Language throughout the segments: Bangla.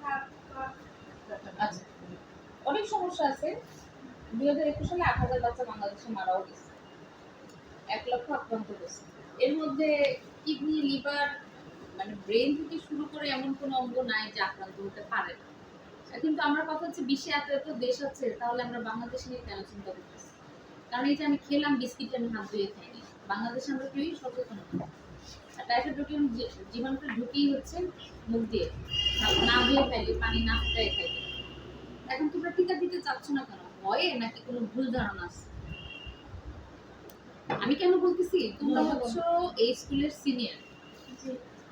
পা। আচ্ছা অনেক সমস্যা আছে। দুই হাজার একুশ সালে আট হাজার বাচ্চা বাংলাদেশে মারাও গেছে। এক লক্ষ আক্রান্ত হয়েছে। এর মধ্যে কিডনি, লিভার মানে ব্রেন থেকে শুরু করে এমন কোনো অঙ্গ নাই যে আক্রান্ত হতে পারে না। কিন্তু আমার কথা হচ্ছে, বিশ্বে এত এত দেশ আছে, তাহলে আমরা বাংলাদেশ নিয়ে কেন চিন্তা করতেছি? কারণ এই যে আমি খেলাম বিস্কিট আমি হাত ধুয়ে খাইনি। বাংলাদেশে আমরা কেউই সচেতন না জীবাণুটা ঢুকেই হচ্ছে মুখ দিয়ে। না- ধুয়ে পানি না ফুটাই এখন তোমরা টিকা দিতে চাচ্ছ না কেন? ভয়ে নাকি কোনো ভুল ধারণা আছে? আমি কেন বলতেছি? তোমরা হচ্ছ এই স্কুলের সিনিয়র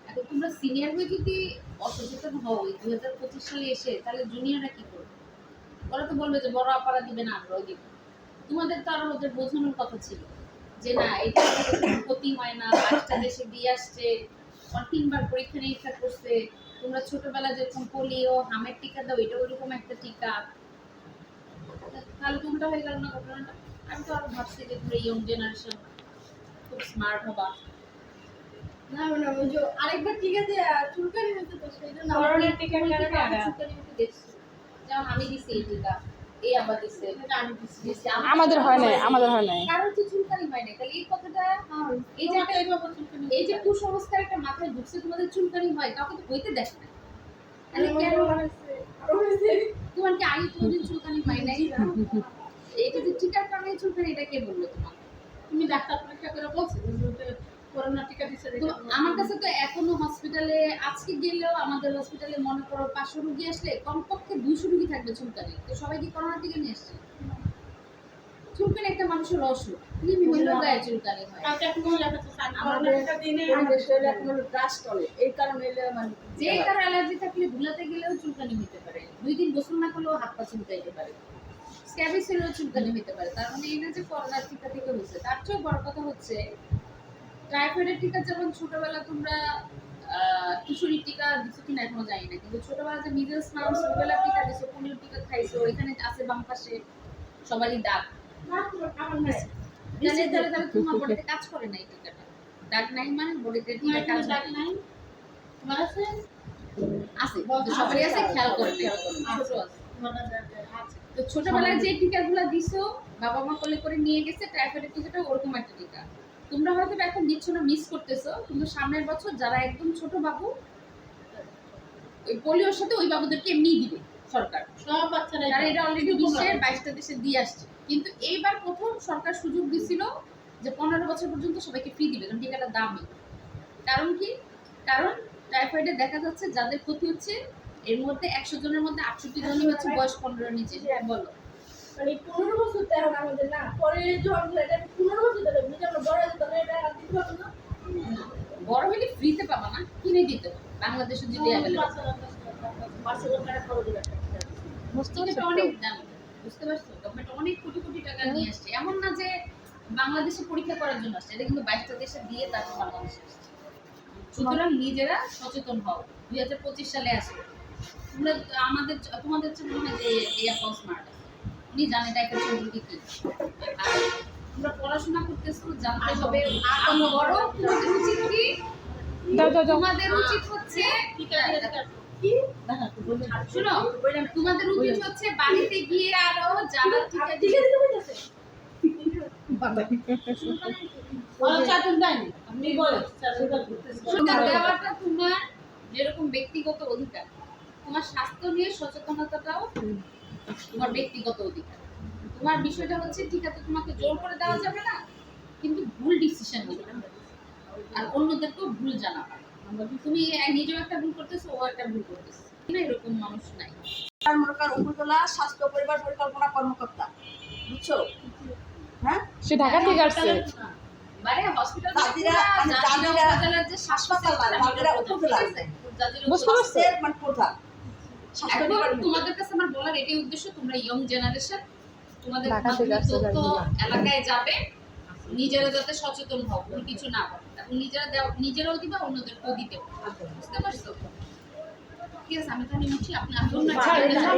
এখন তোমরা সিনিয়র হয়ে যদি অসচেতন হও দুই হাজার পঁচিশ সালে এসে তাহলে জুনিয়ররা কি করবে? ওরা তো বলবে যে বড় আপারা দিবে না আমরাও দিব। তোমাদের তো আরও ওদের বোঝানোর কথা ছিল। যে না এটা ক্ষতি হয় না পাঁচটা দেশে দিয়ে আসছে তিনবার পরীক্ষা নিরীক্ষা করছে তোমরা ছোটবেলা যেরকম পোলিও হামের টিকা দাও এটা ওরকম একটা টিকা। তাহলে তোমরা হয়ে গেল না ঘটনাটা? আমি তো আরও ভাবছি যে তোমরা ইয়ং জেনারেশন খুব স্মার্ট হবা। না ওই যে আরেকবার টিকা দিয়ে চুলকানি হতো তো সেই জন্য করোনার টিকার কারণে চুলকানি মতো দেখছি। যেমন আমি দিছি এই টিকা। আমাদের হয় নাই আমাদের হয় নাই। কারোর তো চুলকানি হয় না তাহলে এই কথাটা এই যে এই যে কুসংস্কার একটা মাথায় ঢুকছে তোমাদের চুলকানি হয় কাউকে তো হইতে দেখে না। তাহলে কেন? তোমার কি আগে কোনোদিন চুলকানি হয় নাই? এটা যে টিকার কারণে চুলকানি এটা কে বলল তোমার তুমি ডাক্তার পরীক্ষা করে বলছো? করোনা টিকা দিচ্ছে আমার কাছে তো এখনও হসপিটালে আজকে গেলেও আমাদের হসপিটালে মনে করো পাঁচশো রুগী আসলে কমপক্ষে দুশো রুগী থাকবে চুলকানি। তো সবাই কি করোনা টিকা নিয়ে আসছে? চুলকানি একটা মানুষের অসুখ কৃমি গায়ে চুলকানি হয়। এই কারণে মানে যে কার অ্যালার্জি থাকলে ধুলাতে গেলেও চুলকানি হতে পারে। দুই দিন গোসল না করলেও হাত পা চুলকাইতে পারে। স্ক্যাবিস হলেও চুলকানি হতে পারে। তার মানে এই না যে করোনার টিকা থেকে হয়েছে তার চেয়েও বড় কথা হচ্ছে টাইফয়েডের টিকা যেমন ছোটবেলা তোমরা আহ, কিশোরীর টিকা দিছো কিনা এখনও জানি না কিন্তু ছোটবেলা যে মিডলস মাউন্স রুবেলার টিকা দিছো পোলিও টিকা খাইছো এখানে আছে বাম পাশে সবারই দাগ। তাহলে তাহলে তাহলে তোমার বডিতে কাজ করে না এই টিকাটা? দাগ নাই মানে বডিতে টিকা কাজ নাই? তোমার আছে? আছে সবারই আছে খেয়াল করে আছে। তো ছোটবেলায় যে টিকাগুলো দিছো বাবা মা কোলে করে নিয়ে গেছে টাইফয়েডের টিকাটা ওরকম একটা টিকা। তোমরা হয়তো এখন দিচ্ছ না মিস করতেছো কিন্তু সামনের বছর যারা একদম ছোট বাবু ওই পোলিওর সাথে ওই বাবুদেরকে এমনিই দিবে সরকার। সব বাচ্চারা যারা এটা অলরেডি বিশ্বের বাইশটা দেশে দিয়ে আসছে। কিন্তু এইবার প্রথম সরকার সুযোগ দিছিল যে পনেরো বছর পর্যন্ত সবাইকে ফ্রি দিবে কারণ টিকাটা দামি। কারণ কি? কারণ টাইফয়েডে দেখা যাচ্ছে যাদের ক্ষতি হচ্ছে এর মধ্যে একশো জনের মধ্যে আটষট্টি জনই হচ্ছে বয়স পনেরো নিচে বলো। মানে পনেরো বছর তো এখন আমাদের না পরে যখন এটা পনেরো বছর ধরে বুঝে আমরা বড় হয়ে এটা দিতে পারব না। বড় হলে ফ্রিতে পাবা না কিনে দিতে বাংলাদেশে যদি অনেক দাম বুঝতে পারছ? গভর্নমেন্ট অনেক কোটি কোটি টাকা নিয়ে আসছে। এমন না যে বাংলাদেশে পরীক্ষা করার জন্য আসছে এটা কিন্তু বাইশটা দেশে দিয়ে তারপর বাংলাদেশে আসছে। সুতরাং নিজেরা সচেতন হও দুই হাজার পঁচিশ সালে আসবে। তোমরা আমাদের তোমাদের মনে হয় যে এই এখন স্মার্ট উনি জানে টাইপের সম্পর্কে কি? তোমরা পড়াশোনা করতেছো জানতে হবে আরও বড় তোমাদের উচিত কি? তোমাদের উচিত হচ্ছে টিকা কি? শুনো তোমাদের উচিত হচ্ছে বাড়িতে গিয়ে আরও টিকা দেওয়াটা তোমার যেরকম ব্যক্তিগত অধিকার তোমার স্বাস্থ্য নিয়ে সচেতনতাটাও তোমার ব্যক্তিগত অধিকার। তোমার বিষয়টা হচ্ছে টিকা তো তোমাকে জোর করে দেওয়া যাবে না কিন্তু ভুল ডিসিশন নিবে। আর অন্যদেরকেও ভুল জানাবা। তুমি নিজেও একটা ভুল করতেছো ও একটা ভুল করতেছে। না এরকম মানুষ নাই। উপজেলা স্বাস্থ্য পরিবার পরিকল্পনা কর্মকর্তা। বুঝছ? হ্যাঁ? সে ঢাকা থেকে আসছে। মানে জাজিরা যে হাসপাতাল উপজেলা। মানে প্রধান এখন তোমাদের কাছে আমার বলার এটাই উদ্দেশ্য তোমরা ইয়ং জেনারেশন তোমাদের তথ্য এলাকায় যাবে নিজেরা যাতে সচেতন হও ভুল কিছু না এবং নিজেরা দেও- নিজেরাও দিবা অন্যদেরকেও দিতে বুঝতে পারছ? ঠিক আছে আমি তাহলে উঠি আপনি আসুন না দাও।